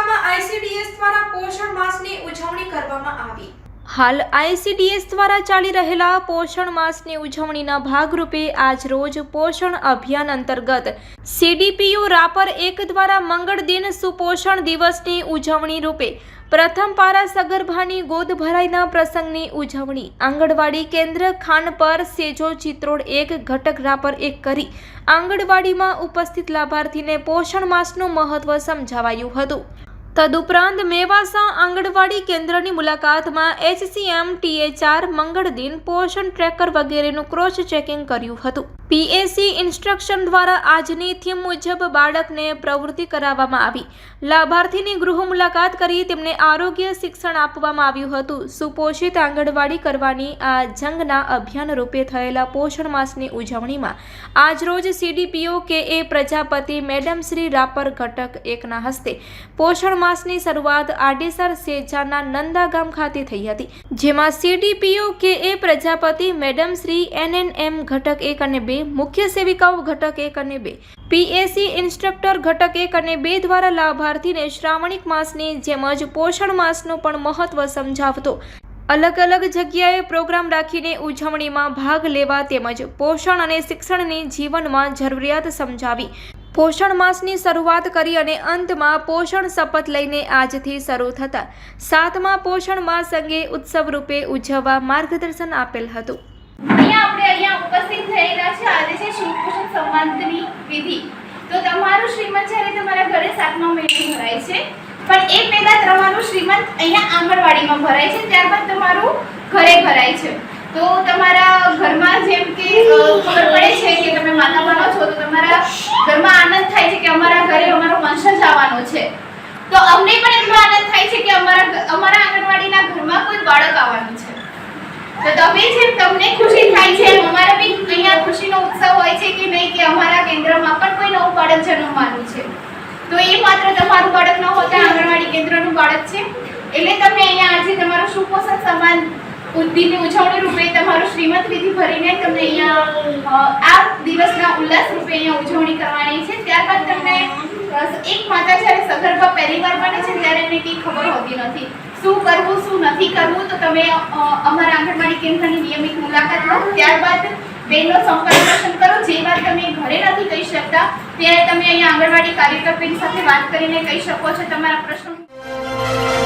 જિલ્લામાં આઈસીડીએસ દ્વારા પોષણ માસની ઉજવણી કરવામાં આવી. હાલ આઈસીડીએસ દ્વારા ચાલી રહેલા પોષણ માસની ઉજવણીના ભાગરૂપે આજ રોજ પોષણ અભિયાન અંતર્ગત સીડીપીયુ રાપર એક દ્વારા મંગળ દિન સુપોષણ દિવસની ઉજવણી રૂપે પ્રથમ પારા સગર્ભાની ગોદ ભરાઈના પ્રસંગની ઉજવણી. આંગણવાડી કેન્દ્ર ખાન પર સેજો ચિત્રોડ એક, ઘટક રાપર એક કરી આંગણવાડીમાં ઉપસ્થિત લાભાર્થીને પોષણ માસનું મહત્વ સમજાવાયું હતું. તદુપરાંત મેવાસા આંગણવાડી કેન્દ્રની મુલાકાતમાં એચસીએમ ટીએ ચાર મંગળ દિન પોષણ ટ્રેકર વગેરેનું ક્રોસ ચેકિંગ કર્યું હતું. પીએસસી ઇન્સ્ટ્રક્શન દ્વારા આજની થીમ મુજબ બાળકને પ્રવૃત્તિ કરાવવામાં આવી. લાભાર્થીની ગૃહ મુલાકાત કરી તેમને આરોગ્ય શિક્ષણ આપવામાં આવ્યું હતું. સુપોષિત આંગણવાડી કરવાની આ જંગના અભિયાન રૂપે થયેલા પોષણ માસની ઉજવણીમાં આજરોજ CDPO K A Prajapati madam Shri Rapar ઘટક એકના હસ્તે પોષણ માસની શરૂઆત આડેસર સેજાના નંદા ગામ ખાતે થઈ હતી. જેમાં CDPO K A Prajapati madam Shri ANM ઘટક એક અને બે મુખ્ય સેવિકાઓ ઘટક એક અને બે. પીએસસી ઇન્સ્ટ્રક્ટર ઘટક એક અને બે દ્વારા લાભાર્થીને શ્રાવણિક માસની જેમજ પોષણ માસનું પણ મહત્વ સમજાવતો. અલગ અલગ જગ્યાએ પ્રોગ્રામ રાખીને ઉજવણીમાં ભાગ લેવા તેમજ પોષણ અને શિક્ષણની જીવનમાં જરૂરિયાત સમજાવી. પોષણ માસની શરૂઆત કરી અને અંતમાં પોષણ શપથ લઈને આજથી શરૂ થતા. સાતમા પોષણ માસ અંગે ઉત્સવ રૂપે ઉજવવા માર્ગદર્શન આપેલ હતું. આપણે અહીંયા ઉપસ્થિત થઈ છે સુપોષણ વિધિ. તો તમારું શ્રીમંત જ્યારે તમારા ઘરે સાતમા મહિને ભરાય છે, પણ એ પહેલા તમારું શ્રીમંત અહીંયા આંગણવાડીમાં ભરાય છે ત્યારબાદ તમારું ઘરે ભરાય છે. તો તમારા ઘરમાં જેમ કે ખબર પડે છે કે તમે માતા બનો છો, તો તમારા ઘરમાં આનંદ થાય છે કે અમારા ઘરે અમારો વંશજ આવવાનો છે. તો અમને પણ એટલો આનંદ થાય છે કે અમારા અમારા આંગણવાડીના ઘરમાં કોઈ બાળક આવવાનું છે. તો તમે જેમ તમને ખુશી થાય છે અમારા બી અહીંયા ખુશીનો ઉત્સવ હોય છે કે નહીં કે અમારા કેન્દ્રમાં પણ કોઈ નવું બાળક જન્મવાનું છે. તો એ માત્ર તમારું બાળક ન હોતા આંગણવાડી કેન્દ્રનું બાળક છે. એટલે તમે અહીંયા આજે તમારું સુપોષણ સમાન બુદ્ધિની ઉજવણી રૂપે તમારું શ્રીમંત વિધિ ભરીને તમને અહીંયા આ દિવસના ઉલ્લાસ રૂપે અહીંયા ઉજવણી કરવાની છે. ત્યારબાદ તમને એક માતા જ્યારે સગર્ભા પહેલી વાર બને છે, ત્યારે એને કંઈ ખબર હોતી નથી. શું કરવું, શું નથી કરવું તમે અમારા આંગણવાડી કેન્દ્રની નિયમિત મુલાકાત લો. ત્યારબાદ બેનનો સંપર્ક દર્શન કરો. જે વાત તમે ઘરે નથી કહી શકતા, ત્યારે તમે અહીંયા આંગણવાડી કાર્યકર્તાની સાથે વાત કરીને કહી શકો છો તમારા પ્રશ્નો.